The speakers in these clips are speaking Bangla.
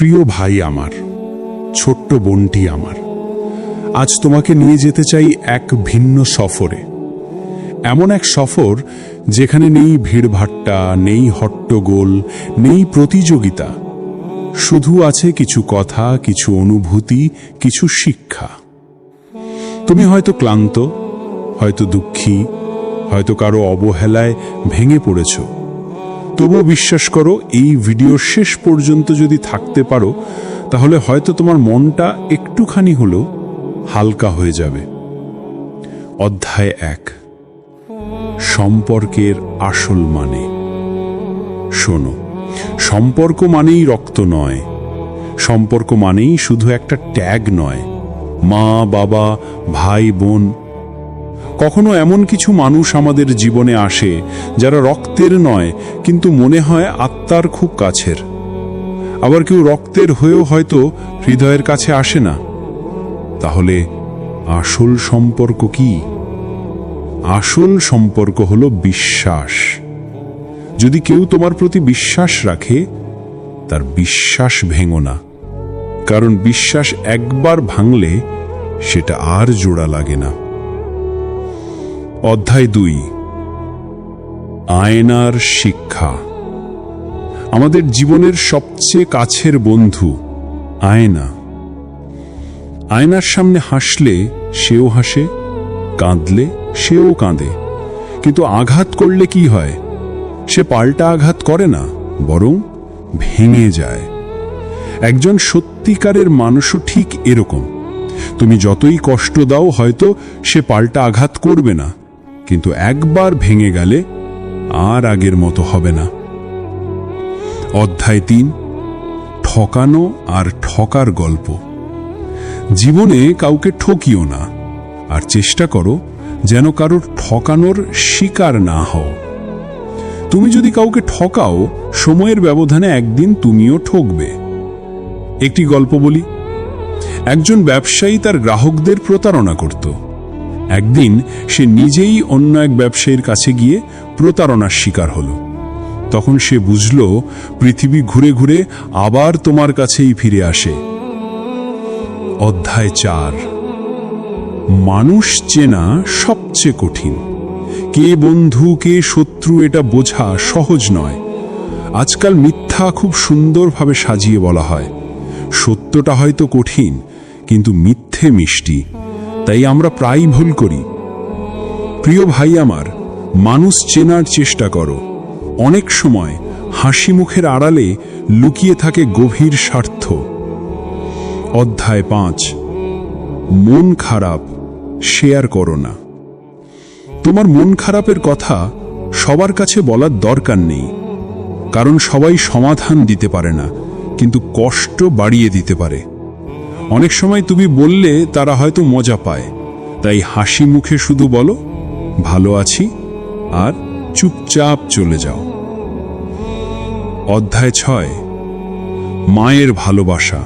প্রিয় ভাই আমার, ছোট্ট বোনটি আমার, আজ তোমাকে নিয়ে যেতে চাই এক ভিন্ন সফরে। এমন এক সফর যেখানে নেই ভিড়ভাট্টা, নেই হট্টগোল, নেই প্রতিযোগিতা। শুধু আছে কিছু কথা, কিছু অনুভূতি, কিছু শিক্ষা। তুমি হয়তো ক্লান্ত, হয়তো দুঃখী, হয়তো কারও অবহেলায় ভেঙে পড়েছ। তবুও বিশ্বাস করো, এই ভিডিওর শেষ পর্যন্ত যদি থাকতে পারো, তাহলে হয়তো তোমার মনটা একটুখানি হলেও হালকা হয়ে যাবে। অধ্যায় এক। সম্পর্কের আসল মানে। শোনো, সম্পর্ক মানেই রক্ত নয়। সম্পর্ক মানেই শুধু একটা ট্যাগ নয়। মা, বাবা, ভাই, বোন কখনো এমন কিছু মানুষ আমাদের জীবনে আসে যারা রক্তের নয়, কিন্তু মনে হয় আত্মার খুব কাছের। আবার কেউ রক্তের হয়েও হয়তো হৃদয়ের কাছে আসে না। তাহলে আসল সম্পর্ক কি? আসল সম্পর্ক হলো বিশ্বাস। যদি কেউ তোমার প্রতি বিশ্বাস রাখে, তার বিশ্বাস ভেঙো না। কারণ বিশ্বাস একবার ভাঙলে সেটা আর জোড়া লাগে না। অধ্যায় দুই। আয়নার শিক্ষা। আমাদের জীবনের সবচেয়ে কাছের বন্ধু আয়না। আয়নার সামনে হাসলে সেও হাসে, কাঁদলে সেও কাঁদে। কিন্তু আঘাত করলে কি হয়? সে পাল্টা আঘাত করে না, বরং ভেঙে যায়। একজন সত্যিকারের মানুষও ঠিক এরকম। তুমি যতই কষ্ট দাও, হয়তো সে পাল্টা আঘাত করবে না। কিন্তু একবার ভেঙে গেলে আর আগের মতো হবে না। অধ্যায় তিন, ঠকানো আর ঠকার গল্প। জীবনে কাউকে ঠকিও না, আর চেষ্টা করো যেন কারোর ঠকানোর শিকার না হও। তুমি যদি কাউকে ঠকাও, সময়ের ব্যবধানে একদিন তুমিও ঠকবে। একটি গল্প বলি, একজন ব্যবসায়ী তার গ্রাহকদের প্রতারণা করত। একদিন সে নিজেই অন্য এক ব্যবসায়ীর কাছে গিয়ে প্রতারণার শিকার হলো। তখন সে বুঝল, পৃথিবী ঘুরে ঘুরে আবার তোমার কাছেই ফিরে আসে। অধ্যায় চার। মানুষ চেনা সবচেয়ে কঠিন। কে বন্ধু, কে শত্রু, এটা বোঝা সহজ নয়। আজকাল মিথ্যা খুব সুন্দরভাবে সাজিয়ে বলা হয়। সত্যটা হয়তো কঠিন, কিন্তু মিথ্যে মিষ্টি। তাই আমরা প্রায়ই ভুল করি। প্রিয় ভাই আমার, মানুষ চেনার চেষ্টা করো। অনেক সময় হাসি মুখের আড়ালে লুকিয়ে থাকে গভীর স্বার্থ। অধ্যায় পাঁচ, মন খারাপ, শেয়ার করো না। তোমার মন খারাপের কথা সবার কাছে বলার দরকার নেই। কারণ সবাই সমাধান দিতে পারে না, কিন্তু কষ্ট বাড়িয়ে দিতে পারে। অনেক সময় তুমি বললে তারা হয়তো মজা পায়। তাই হাসি মুখে শুধু বলো, ভালো আছি, আর চুপচাপ চলে যাও। অধ্যায় ছয়, মায়ের ভালোবাসা।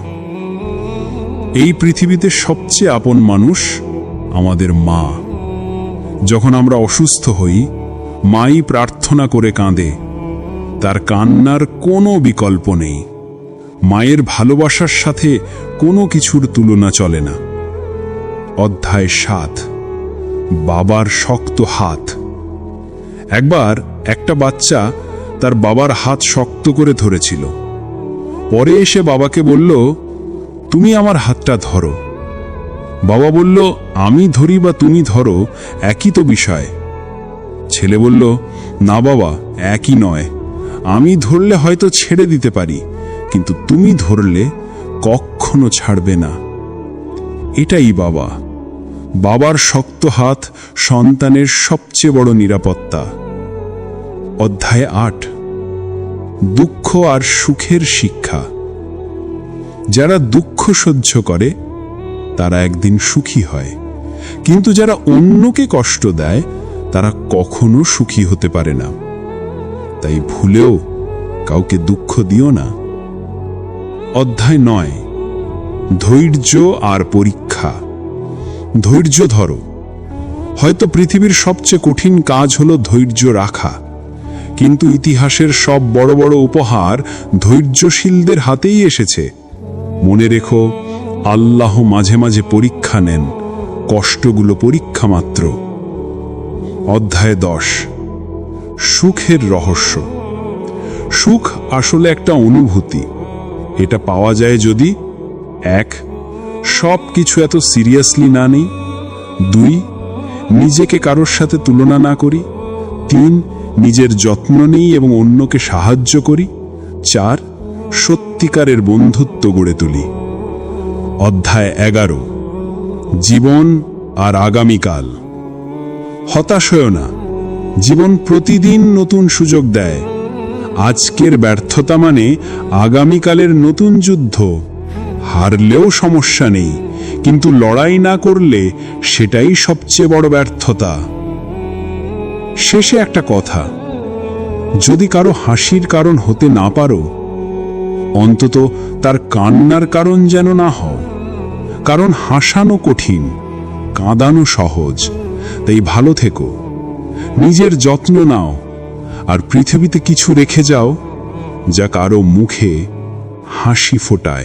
এই পৃথিবীতে সবচেয়ে আপন মানুষ আমাদের মা। যখন আমরা অসুস্থ হই, মাই প্রার্থনা করে কাঁদে। তার কান্নার কোনো বিকল্প নেই। মায়ের ভালোবাসার সাথে কোনো কিছুর তুলনা চলে না। অধ্যায় সাত, বাবার শক্ত হাত। একবার একটা বাচ্চা তার বাবার হাত শক্ত করে ধরেছিল। পরে এসে বাবাকে বলল, তুমি আমার হাতটা ধরো। বাবা বলল, আমি ধরি বা তুমি ধরো, একই তো বিষয়। ছেলে বলল, না বাবা, একই নয়। আমি ধরলে হয়তো ছেড়ে দিতে পারি কিন্তু তুমি ধরলে কখনো ছাড়বে না। এটাই বাবা। বাবার শক্ত হাত সন্তানের সবচেয়ে বড় নিরাপত্তা। অধ্যায় আট। দুঃখ আর সুখের শিক্ষা। যারা দুঃখ সহ্য করে, তারা একদিন সুখী হয়। কিন্তু যারা অন্যকে কষ্ট দেয়, তারা কখনো সুখী হতে পারে না। তাই ভুলেও কাউকে দুঃখ দিও না। অধ্যায় নয়। ধৈর্য আর পরীক্ষা। ধৈর্য ধরো। হয়তো পৃথিবীর সবচেয়ে কঠিন কাজ হলো ধৈর্য রাখা। কিন্তু ইতিহাসের সব বড় বড় উপহার ধৈর্যশীলদের হাতেই এসেছে। মনে রেখো, আল্লাহ মাঝে মাঝে পরীক্ষা নেন, কষ্টগুলো পরীক্ষা মাত্র। অধ্যায় দশ। সুখের রহস্য। সুখ আসলে একটা অনুভূতি। এটা পাওয়া যায় যদি, এক সব কিছু এত সিরিয়াসলি না নেই, দুই, নিজেকে কারোর সাথে তুলনা না করি, তিন, নিজের যত্ন নিই এবং অন্যকে সাহায্য করি, চার, সত্যিকারের বন্ধুত্ব গড়ে তুলি। অধ্যায় এগারো, জীবন আর আগামীকাল। হতাশ হয়েও না, জীবন প্রতিদিন নতুন সুযোগ দেয় আজকের ব্যর্থতা মানে আগামীকালের নতুন যুদ্ধ। হারলেও সমস্যা নেই, কিন্তু লড়াই না করলে সেটাই সবচেয়ে বড় ব্যর্থতা। শেষে একটা কথা, যদি কারও হাসির কারণ হতে না পারো, অন্তত তার কান্নার কারণ যেন না হও। কারণ হাসানো কঠিন, কাঁদানো সহজ, তাই ভালো থেকো। নিজের যত্ন নাও আর পৃথিবীতে কিছু রেখে যাও যা কারও মুখে হাসি ফোটায়।